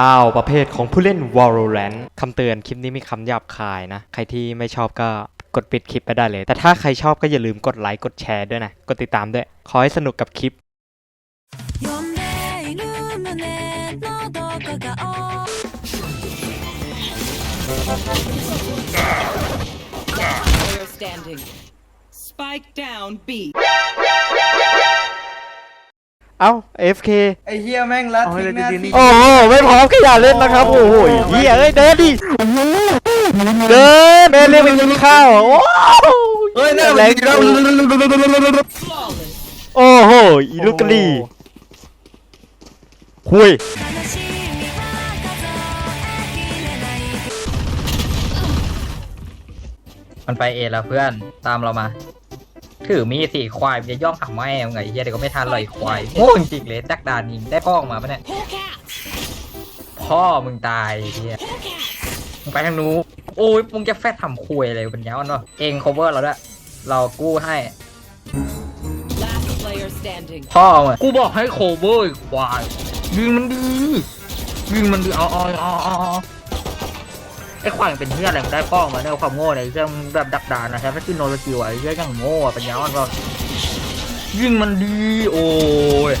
9 ประเภทของผู้เล่น Valorant คำเตือนคลิปนี้มีคำหยาบคายนะ ใครที่ไม่ชอบก็กดปิดคลิปไปได้เลย แต่ถ้าใครชอบก็อย่าลืมกดไลค์กดแชร์ด้วยนะ กดติดตามด้วย ขอให้สนุกกับคลิป Standing. Spike. เอ้า FK ไอเฮียแม่งลัดทิ้งหน้าที่ โอ้โไม่พร้อมก็อย่าเล่นนะครับ โอ้โหเฮียเอ้ยเดินดิเดินเดิเรียกไปกินข้าวโอ้เฮ้ยน่แรงโอ้โหอีลูกลีคุยมันไปเอแล้วเพื่อนตามเรามา ถือมีดสี่ควายมันจะย่องหักแม่งไงเฮียเดี๋ยวก็ไม่ทันเลยควายโง่จริงๆเลยจักดานยิงได้พ่อออกมาปะเนี่ยพ่อมึงตายเฮียมึงไปทางนู้นโอ้ยมึงจะแฟดทำคุยอะไรปัญญาอ่อนวะเอง cover เราด้วยเรากู้ให้ Last player standing. พ่อมึงกูบอกให้ cover อีกควายยิงมันดียิงมันดีเอาเอาเอาเอาเอา ไอ้ควายมันเป็นเฮียอะไรมึงได้ป้องมาเนี่ยความโง่เนี่ยเรื่องแบบดักดานนะใช่ไหมที่โนสกิลไอ้เฮียยังโง่อะปัญญาอ่อนวะยิงมันดีโอ้ย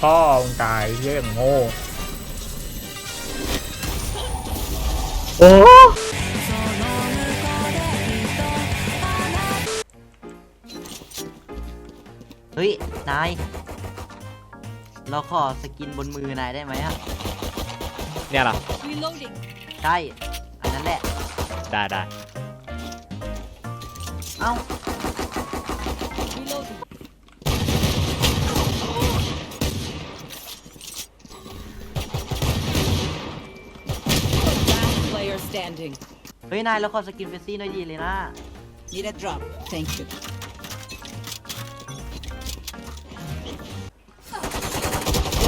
พ่อมึงตายเยี่ยงโง่โอ้เฮ้ย นาย เราขอสกินบนมือนายได้ไหมอะเนี่ยเหรอ Reloading. ใช่ อันนั้นแหละ ได้ได้ เอ้า Reloading. Last player standing. เฮ้ย นาย เราขอสกินเฟสซี่หน่อยดีเลยนะ Need a drop. Thank you.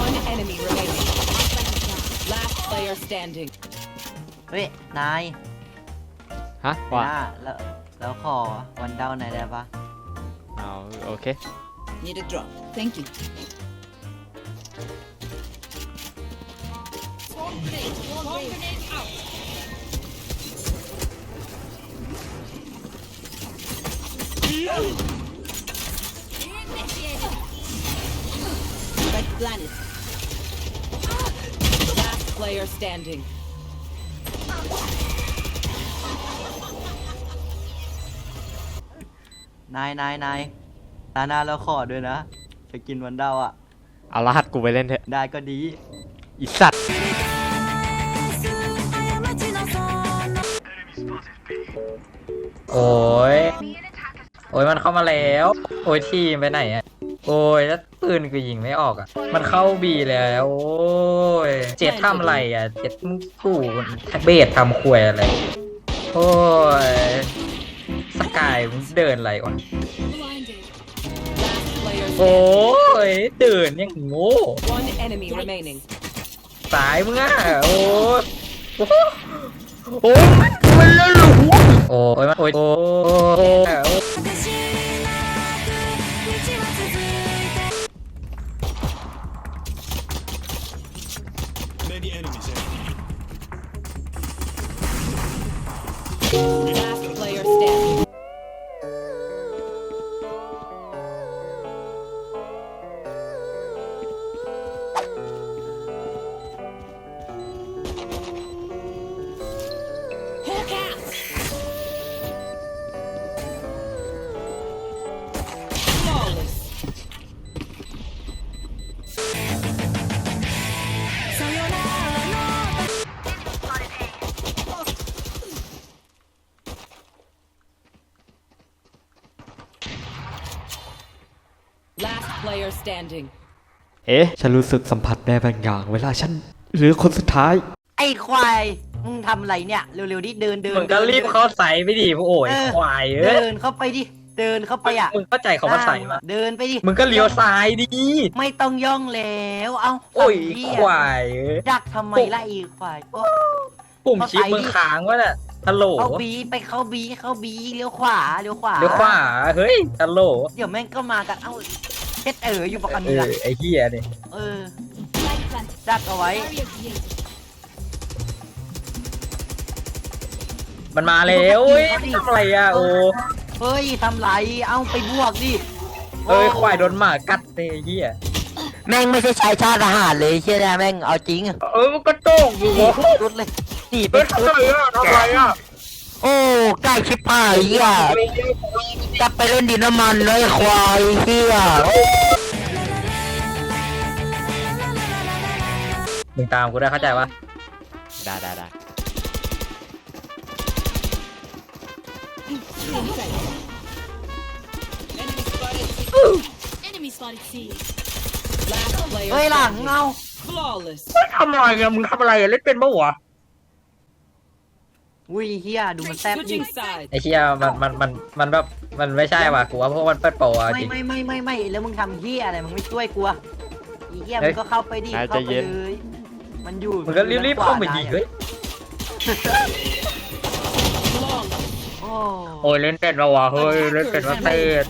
One enemy remaining. Last player standing. เฮ้ย นาย ฮะว่า นะแล้วแล้วขอวันเดาหน่อยได้ปะ เอาโอเค Need a drop. Thank you. Red planet. player standing. Nai nai nai. ตาหน้าแล้วขอด้วยนะ จะกินวันเดาอะ เอารหัสกูไปเล่นเถอะได้ก็ดี อีสัตว์ โอ้ย โอ้ยมันเข้ามาแล้ว โอ้ยทีมไปไหนอะ โอ้ย ปืนกูยิงไม่ออกอะ มันเข้าบีแล้ว โอ้ย เจ็ดทำอะไรอะ เจ็ดขู่แทเบสทำควยอะไร โอ้ย สกายมึงเดินอะไรวะ โอ้ย เดินยังโง่สายมึงอะ โอ้ยโอ้ยมันเล่หลโโอ้ยโอ้ยโอ้ย เอ๊ะ ฉันรู้สึกสัมผัสได้บางอย่าง เวลาฉัน หรือคนสุดท้าย ไอ้ควาย มึงทำอะไรเนี่ย เร็วๆดิเดินเดินมึงก็รีบเข้าใส่ไปดิพวกโอ้ยควายเอ้เดิยนเข้าไปดิ เดินเข้าไปอะมึงเข้าใจเขามาใส่มาเดินไปดิ มึงก็เลี้ยวซ้ายดิ ไม่ต้องย่องแล้ว เอาโอ้ยเหี้ควายเอ้ยดักทำไมล่ะอีควายโอ้ปุ่มชิปมึงค้างวะเนี่ยฮัลโหลเข้าบีไปเข้าบีเข้าบีเลี้ยวขวาเลี้ยวขวาเดี๋ยวขวาเฮ้ยฮัลโหลเดี๋ยวแม่งก็มากันเอ้า เช็ดเอ๋ออยู่ปกเอติอละไอ้เหี้ยเนี่ยเออดักเอาไว้มันมาแล้วเฮ้ยทำอะไรอะโอ้เฮ้ยทำไรเอาไปบวกดิเอ้ยควายโดนหมากัดเลยไอ้เหี้ยแม่งไม่ใช่ชายชาติทหารเลยเชื่อได้แม่งเอาจริงเออมันก็โตกอยู่วะรุดเลยหนีไปเฮ้ยทำอะไรอะทำอะไรอะ โอ้ใกล้ชิบหายอะกลับไปเล่นดินน้ำมันเลยควายเฮียมึงตามกูได้เข้าใจปะได้ได้ได้เฮ้ยหลังเงา Flawless. ทำอะไรอะมึงทำอะไรอะเล่นเป็นปะวะ อุ้ยเฮียดูมันแซ่บดิ Switching sides. ไอ้เหี้ยมันมันมันมันแบบมันไม่ใช่ว่ะกูว่าพวกมันเปิดโปรอะจไม่ริง ไม่ไม่ไม่ไม่แล้วมึงทำเฮียอะไรมึงไม่ช่วยกูอะอีเฮียเฮ้มึยงก็เข้าไปดินายเข้าใจไปเย็น เลยมันอยู่มึงก็รีบๆเข้ามายิงเฮ้ย Flawless. โอ้โอ้ยเล่นเป็นปะวะเฮ้ยเล่นเป็นว่าเต้น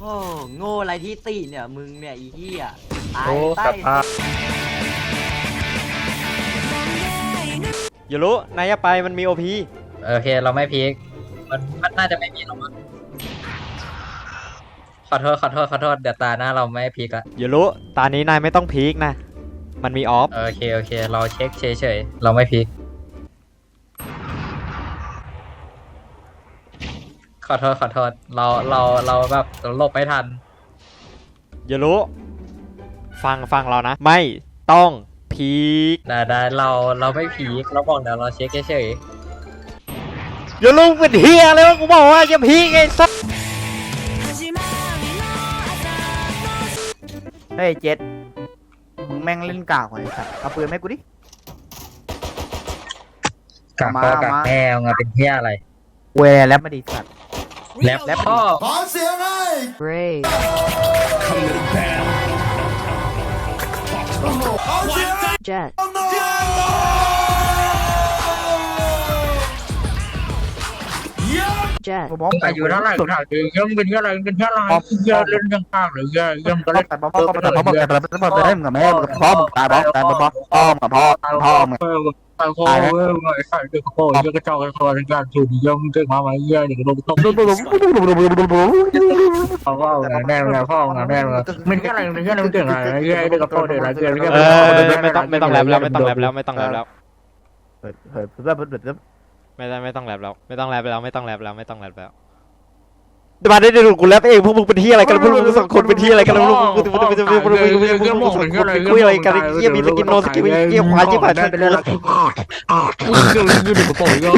โอ้โง่อะไรที่ตีเนี่ยมึงเนี่ยอีเฮียตายโอ้ใต้สัตว์อย่ารู้นายอย่าไปมันมีโอพี โอเค เราไม่พีคมันมันน่าจะไม่มีหรอกมั้งขอโทษขอโทษขอโทษเดี๋ยวตาหน้าเราไม่พีคละอย่ารู้ตอนนี้นายไม่ต้องพีคนะ มันมีออฟ โอเคโอเค เราเช็คเฉยๆเราไม่พีคขอโทษขอโทษเราเราเราแบบหลบไม่ทัน อย่ารู้ ฟังฟังเรานะ ไม่ต้องพีคได้ได้เราเราไม่พีคเราบอกเดี๋ยวเราเช็คเฉย อย่าลุงเป็นเฮียเลยวะกูบอกว่าจะพีไงสักเฮ้ยเจ็ดมึงแม่งเล่นกากะไอ้สัสเอาปืนให้กูดิ กากพ่อมา กากแม่เาเป็นเฮียอะไร เวยแล้วมาดีสัสแรปแล้วแล้วพ่อเกรย์เจ็ด ท่าไหร่กูถามจริงยังเป็นเที่ยอะไรเป็นเที่ยอะไรเที่ยเล่นยังข้างหรือเที่ยยังก็ก็เล่นแต่บอกก็แต่บอกแต่บอกแต่บอกแต่เล่นกับแม่มึงกับพ่อมึงตายบอกแต่บอกพ่อมึงกับพ่อพ่อมึงเออตายโค้งเว้ยไอ้สัตว์เด็กโค้งยังกระจอกกระจอกในการถูกย่องเก่งมาไหมเยี่ยเด็กโดนตบพ่อพ่อแน่แน่พ่อแน่มันเที่ยอะไรมันเที่ยอะไรมันเก่งอะไรเยี่ยเด็กกระโปรงเด็กอะไรเกินเออไม่ต้องไม่ต้องแลบแล้วไม่ต้องแลบแล้วไม่ต้องแลบแล้วเฮ้ยเฮ้ยเพื่อนเพื่อนเพื่อน ไม่ได้ไม่ต้องแลบแล้วไม่ต้องแลบแล้วไม่ต้องแลบแล้วไม่ต้องแลบแล้วเดี๋ยวมาได้ดูกูแลบเองพวกมึงเป็นที่อะไรกันพวกมึงสองคนเป็นที่อะไรกันพวกมึงกูกูกูกูกูกูคุยอะไรกันเยี่ยมีสกินโนสกินเยี่ยควายยี่ผ่านกูยืนเด็กกระโปรงย่อ